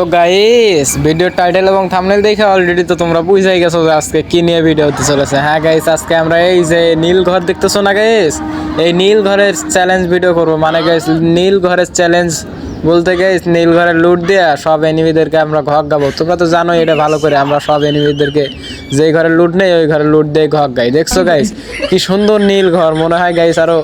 তো গাইস ভিডিওর টাইটেল এবং থামনেল দেখে অলরেডি তো তোমরা বুঝাই গেছো যে আজকে কি নিয়ে ভিডিও হতে চলেছে। হ্যাঁ গাইস আজকে আমরা এই যে নীল ঘর দেখতেছো না গাইস এই নীল ঘরের চ্যালেঞ্জ ভিডিও করব। মানে গাইস নীল ঘরের চ্যালেঞ্জ বলতে গাইস নীল ঘরের লুট দিয়ে সব এনিমিদেরকে আমরা ঘক গাবো। তোমরা তো জানো এটা ভালো করে, আমরা সব এনিমিদেরকে যেই ঘরে লুট নেই, ওই ঘরে লুট দিয়ে ঘক গাই। দেখছ গাইস কি সুন্দর নীল ঘর, মনে হয় গাইস আরও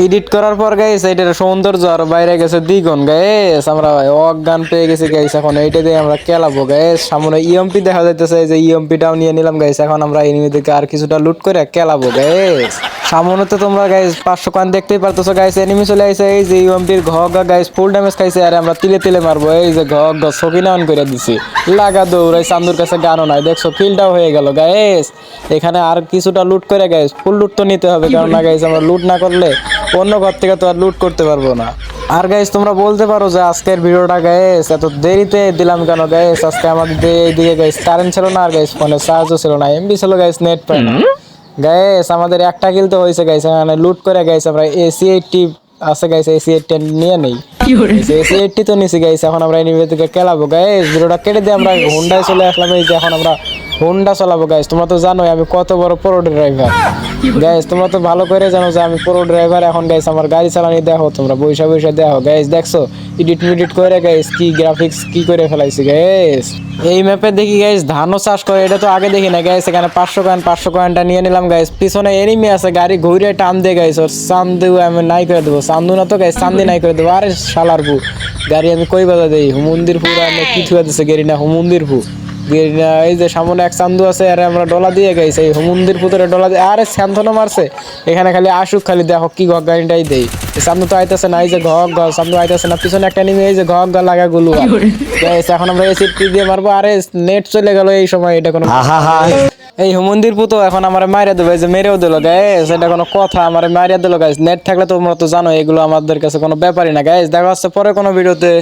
এডিট করার পর গাইস এইটার সৌন্দর্য আর বাইরে গেছে দ্বিগুণ। গাইস আমরা অজ্ঞান পেয়ে গেছি গাইস এখন এইটা দিয়ে আমরা খেলাবো। গাইস সামনে ইএমপি দেখা যাইতেছে এই যে ইএমপিটাও নিয়ে নিলাম গাইস এখন আমরা এনিমিদেরকে আর কিছুটা লুট করে খেলাবো। গাইস সামনে তো তোমরা গাইস পাঁচশো কান দেখতেই পারতেছো গাইস এনিমি চলে আইছে এই যে ইএমপির ঘগা গাইস ফুল ড্যামেজ খাইছে আর আমরা তিলে তিলে মারবো এই যে ঘগা সকিনা অন করে দিছি। লাগা দৌড়াই চান্দুর কাছে গানও নাই দেখছ কিলটাও হয়ে গেল গাইস। এখানে আর কিছুটা লুট করে গাইস ফুল লুট তো নিতে হবে কারণ না গাইস আমরা লুট না করলে অন্য ঘর থেকে তো আর লুট করতে পারব না। আর গাইস তোমরা বলতে পারো যে আজকের ভিডিওটা গাইস এত দেরিতে দিলাম কেন গাইস আজকে আমাদের দিয়ে- এইদিকে গাইস কারেন্ট ছিল না আর গাইস ফোনে চার্জও ছিল না এমবি ছিল গাইস নেট পায় না। গাইস আমাদের একটা কিল তো হয়েছে গাইস এখানে লুট করে গাইস আমরা এসি এইটটি আছে গাইস এসি এইটটি নিয়ে নেই। এসি এইটটি তো নিছি গাইস এখন আমরা এনিমি থেকে খেলাবো। গাইস ভিডিওটা কেটে দিয়ে আমরা হুন্ডায় চলে আসলাম এই যে এখন আমরা হুন্ডা চালাবো গাইস তোমরা তো জানোই আমি কত বড় প্রো ড্রাইভার গাইস তোমরা তো ভালো করে জানো যে আমি প্রো ড্রাইভার এখন গাইস আমার গাড়ি চালানি দেখো, তোমরা বৈশা বৈশা দেখো। গাইস দেখছ? এডিট মিডিট করে গাইস কি গ্রাফিক্স কি করে ফেলাইছি গাইস এই ম্যাপে দেখি গাইস ধানও চাষ করে, এটা তো আগে দেখি না গাইস এখানে পাঁচশো কয়েন পাঁচশো কয়েনটা নিয়ে নিলাম গাইস পিছনে এনিমি আছে, গাড়ি ঘুরে টান দিয়ে গাইস ওর চান্দু আমি নাই করে দেবো। চান্দু না তো গাইস চান্দি নাই করে দেবো। আরে শালার পু গাড়ি আমি কই বাজা দেই হুমন্দির আমি কি থুয়া দিছে গাড়ি না হুমন্দির গেরিনা এই যে সামনে এক চান্দু আছে আরে আমরা ডলা দিয়ে গাইছি এই হুমন্দির পুতরে ডলা দিয়ে আরে স্যান্থনও মারছে। এখানে খালি আসুক খালি দেখো কি ঘর গাড়িটাই দেই। এই চান্দু তো আইতেছে না এই যে ঘর ঘর চান্দু আইতেছে না পিছনে একটা নিমে এই যে ঘর ঘর লাগা গুলু এখন আমরা এসি দিয়ে মারবো আরে নেট চলে গেল এই সময় এটা কোনো এই হুমন্দির পুতো এখন আমার মারিয়া দেবে যে মেরেও দিল গাইস এটা কোনো কথা আমার মারিয়া দিল গাইস নেট থাকলে তোমরা তো জানো এগুলো আমাদের কাছে কোনো ব্যাপারই না গাইস দেখা হচ্ছে পরে কোনো ভিডিওতে।